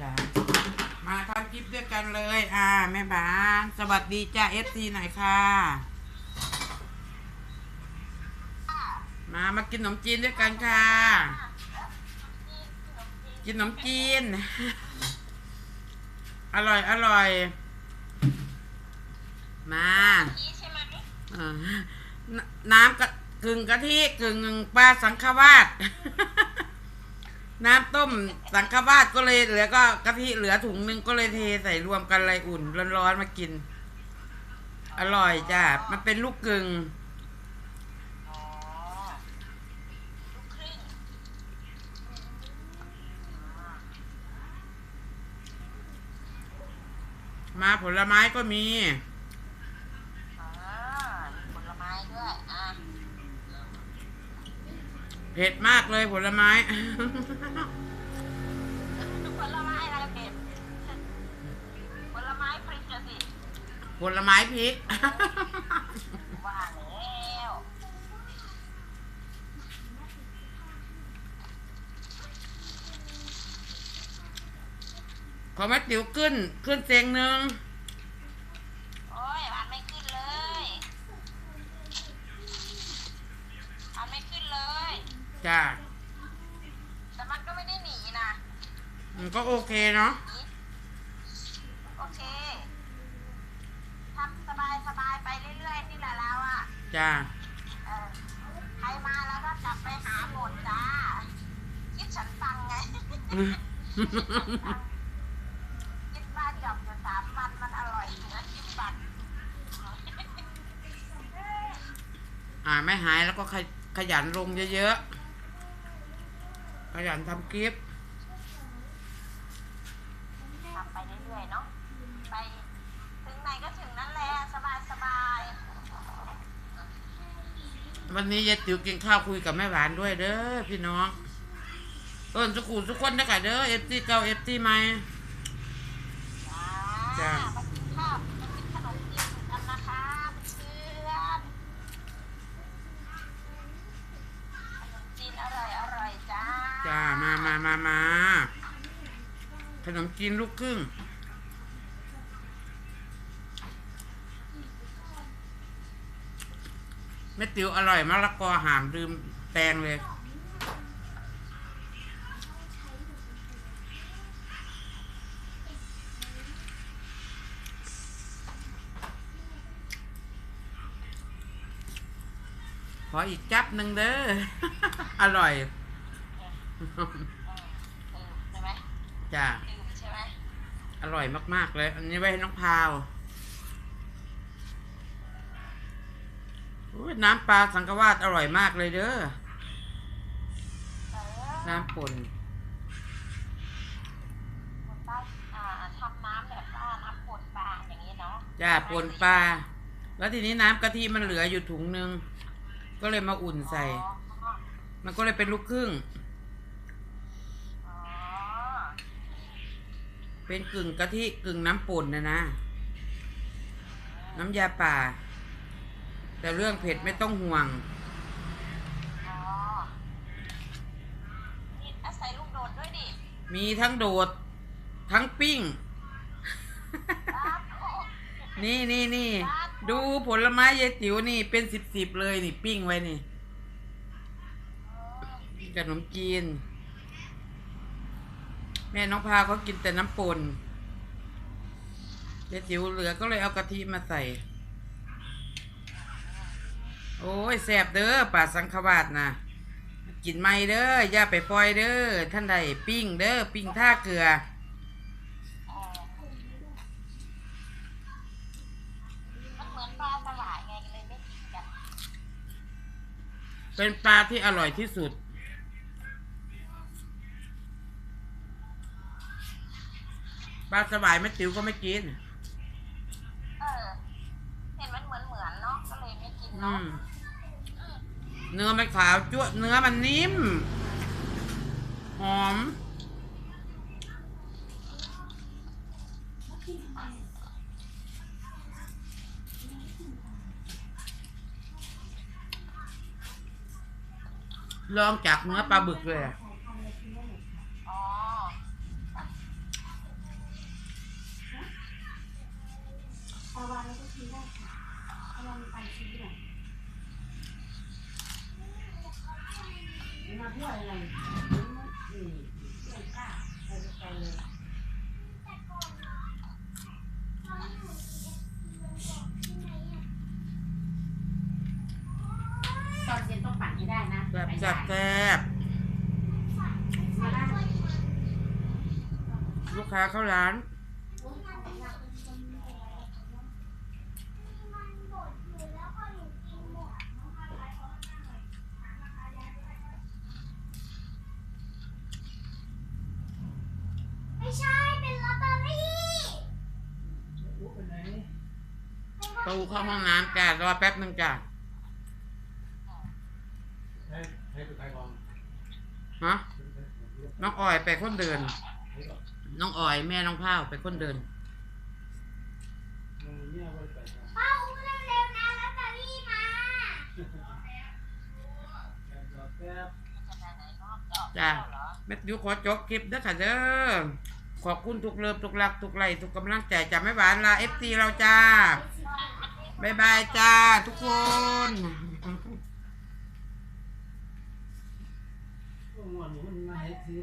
จ้ามาทำคลิปด้วยกันเลย อ่าแม่บ้าน สวัสดีจ้าเอฟซีหน่อยค่ะ มามากินขนมจีนด้วยกันค่ะ กินขนมจีน อร่อยอร่อย มานี่ใช่ไหมเอ่อน้น้ำกะกึ่งกะทิกึ่งปลาสังขวาส น้ำต้มสังขวาสก็เลยเหลือก็กะทิเหลือถุงหนึ่งก็เลยเทใส่รวมกันเลยอุ่นร้อนๆมากิน อร่อยจ้ะมันเป็นลูกกึง่งมาผลไม้ก็มี อ่ามีผลไม้ด้วย อะ เผ็ดมากเลยผลไม้ ผลไม้อะไรเผ็ดผลไม้พริกอะสิผลไม้พริก ว่าแล้วขอแม่ติ๋วขึ้น ขึ้นเตียงหนึ่ง โอ้ยผ่านไม่ขึ้นเลยผ่านไม่ขึ้นเลย จ้ะแต่มันก็ไม่ได้หนีนะมันก็โอเคเนาะหนีโอเคทำสบายสบายๆไปเรื่อยๆนี่แหละเราอะจ้ะเออใครมาแล้วก็กลับไปหาหมดจ้าคิดฉันฟังไง คิดว่าจบอยู่สามวันมันอร่อยเหมือนคิดบัตรอ่าไม่หายแล้วก็ขยขยันลงเยอะๆ ขยันทำคลิปทำไปเรื่อยๆเนาะ ไปถึงไหนก็ถึงนั่นแหละสบายสบายวันนี้ยายติ๋วกินข้าวคุยกับแม่หวานด้วยเด้อพี่น้อง เอิญสุขุมทุกคนนะค่ะเด้อเอฟซีเก้าเอฟซีใหม่ๆจ้ะมา จ้ามามามามาขนมจีนลูกครึ่งแม่ติ๋วอร่อยมะละกอหามลืมแตงเลย ขออีกจับหนึ่งเด้อ อร่อย ใช่ไหมจ้าดื่มใช่ไหมอร่อยมาก ๆ เลย อันนี้ไว้ให้น้องพาวอุ๊ยน้ำปลาสังกวาสอร่อยมากเลยเด้อเออน้ำป่นคนใต้อ่าทำน้ำแบบว่าน้ำป่นปลาอย่างนี้เนาะ จ้าป่นปลา แล้วทีนี้น้ำกะทิมันเหลืออยู่ถุงนึง ก็เลยมาอุ่นใส่อ๋อมันก็เลยเป็นลูกครึ่ง เป็นกึ่งกะทิกึ่งน้ำป่นนะนะ น้ำยาป่า แต่เรื่องเผ็ดไม่ต้องห่วง อ๋อนี่อาศัยลูกโดดด้วยดิมีทั้งโดด ทั้งปิ้ง ครับโอ้นี่นี่นี่ดูผลไม้ยายติ๋วนี่เป็นสิบสิบเลยนี่ปิ้งไว้นี่ ขนมจีน แม่น้องพาเขากินแต่น้ำป่นยายติ๋วเหลือก็เลยเอากะทิมาใส่ โอ้ยแสบเด้อป่าสังขวาสนะกินไม่เด้ออย่าไปปล่อยเด้อท่านใดปิ้งเด้อปิ้งท่าเกลือเออมันเหมือนปลาสวายไงเลยไม่กินกันเป็นปลาที่อร่อยที่สุด ปลาสวายแม่ติ๋วก็ไม่กิน เออ เห็นมันเหมือนเหมือนๆเนาะ ก็เลยไม่กินอืเนาะม เนื้อมันขาวจั่วะเนื้อมันนิ่ม หอม ลองจากเนื้อปลาบึกเลยอะ ไปซื้อหน่อยมาด้วยอะไรนี่เรื่องกล้าไปไปเลยตอนเย็นต้องปั่นให้ได้นะแซ่บไปแซ่บได้แซ่บมาได้ลูกค้าเข้าร้าน ไม่ใช่ เป็นลอตเตอรี่ ตูเข้าห้องน้ำจ้ารอแป๊บหนึ่งจ้าให้ให้ไปขายของฮะน้องออยไปคนเดิน น้องออยแม่น้องพ้าวไปคนเดินมึงเนี่ยว่าไปของป้าอู้เร็วๆนะลอตเตอรี่มาแป๊บจ้าแม่ติวขอจบคลิปเด้อค่ะเด้อขอบคุณทุกเลิฟทุกรักทุกไลค์ทุกกำลังใจจากแม่หวานลาเอฟซีเราจ้า บายบายจ้าทุกคนวันนี้มันมาให้ซื้อ